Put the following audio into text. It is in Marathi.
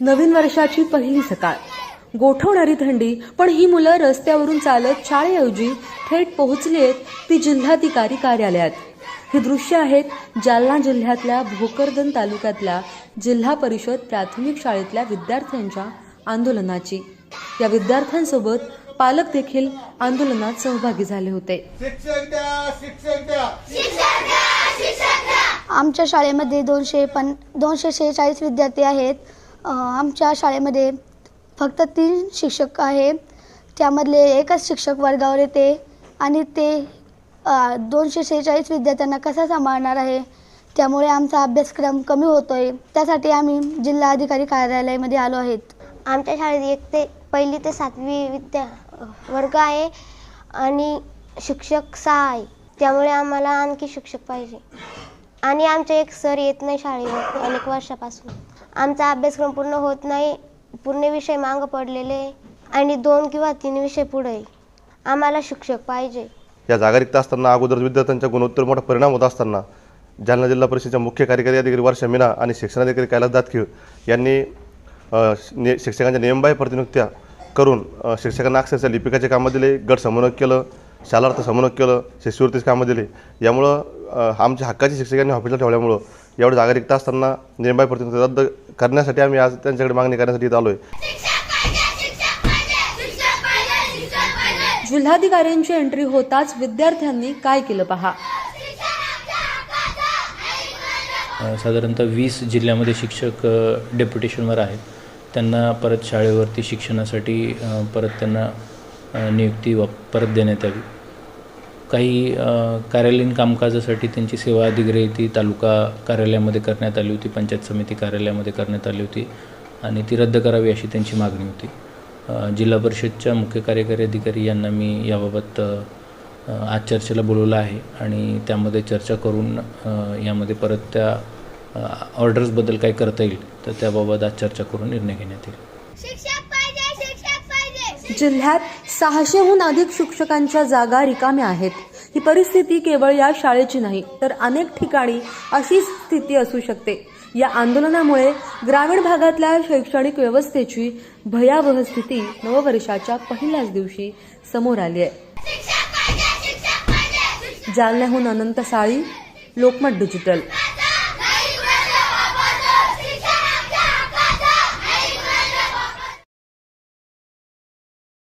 नवीन वर्षाची पहिली सकाळ. गोठवणारी थंडी पण ही मुलं रस्त्यावरून चालत शाळेऐवजी थेट पोहोचली ती जिल्हाधिकारी कार्यालयात. ही दृश्य आहेत जालना जिल्ह्यातल्या भोकरदन तालुक्यातल्या जिल्हा परिषद प्राथमिक शाळेतल्या विद्यार्थ्यांच्या आंदोलनाची. या विद्यार्थ्यांसोबत पालक देखील आंदोलनात सहभागी झाले होते. आमच्या शाळेमध्ये दोनशे पन दोनशे शेहेचाळीस विद्यार्थी आहेत. आमच्या शाळेमध्ये फक्त तीन शिक्षक आहे. त्यामधले एकच शिक्षक वर्गावर येते आणि ते दोनशे शेहेचाळीस विद्यार्थ्यांना कसा सांभाळणार आहे? त्यामुळे आमचा अभ्यासक्रम कमी होतो आहे त्यासाठी आम्ही जिल्हाधिकारी कार्यालयामध्ये आलो आहेत. आमच्या शाळेत एक ते पहिली ते सातवी विद्या वर्ग आहे आणि शिक्षक सहा आहे. त्यामुळे आम्हाला आणखी शिक्षक पाहिजे. आणि आमचे एक सर येत नाही शाळेवर अनेक वर्षापासून. आमचा अभ्यासक्रम पूर्ण होत नाही पूर्ण विषय मागं पडलेले आणि दोन किंवा तीन विषय पुढे. आम्हाला शिक्षक पाहिजे. या जागा रिक्त असताना अगोदर विद्यार्थ्यांच्या गुणोत्तर मोठा परिणाम होत असताना जालना जिल्हा परिषदेच्या मुख्य कार्यकारी अधिकारी वर्षा मीना आणि शिक्षणाधिकारी कैलास दातखीळ यांनी ने शिक्षकांच्या नियमबाह्य प्रतिनियुक्त्या करून शिक्षकांना अक्षरशः लिपिकाचे कामं दिले गट समन्वयक केलं शालार्थ समन्वयक केलं शिष्यवृत्तीचे कामं दिले. यामुळं आमच्या हक्काची शिक्षकांनी ऑफिसला ठेवल्यामुळं एवढं जागा रिक्त असताना नियमबाह्य प्रतिनियुक्ती रद्द करण्यासाठी आम्ही आज त्यांच्याकडे मागणी करण्यासाठी आलो आहे जिल्हाधिकाऱ्यांची एंट्री होताच विद्यार्थ्यांनी काय केलं पहा? साधारणतः वीस जिल्ह्यामध्ये शिक्षक डेप्युटेशनवर आहेत. त्यांना परत शाळेवरती शिक्षणासाठी परत त्यांना नियुक्ती वा परत देण्यात यावी. काही कार्यालयीन कामकाजासाठी त्यांची सेवा अधिग्रहिती तालुका कार्यालयामध्ये करण्यात आली होती पंचायत समिती कार्यालयामध्ये करण्यात आली होती आणि ती रद्द करावी अशी त्यांची मागणी होती. जिल्हा परिषदच्या मुख्य कार्यकारी अधिकारी यांना मी याबाबत आज चर्चेला बोलवलं आहे आणि त्यामध्ये चर्चा करून यामध्ये परत त्या ऑर्डर्सबद्दल काय करता येईल तर त्याबाबत आज चर्चा करून निर्णय घेण्यात येईल. जिल्ह्यात सहाशेहून अधिक शिक्षकांच्या जागा रिकाम्या आहेत. ही परिस्थिती केवळ या शाळेची नाही तर अनेक ठिकाणी अशी स्थिती असू शकते. या आंदोलनामुळे ग्रामीण भागातल्या शैक्षणिक व्यवस्थेची भयावह स्थिती नववर्षाच्या पहिल्याच दिवशी समोर आली आहे. जालन्याहून अनंत साळी लोकमत डिजिटल.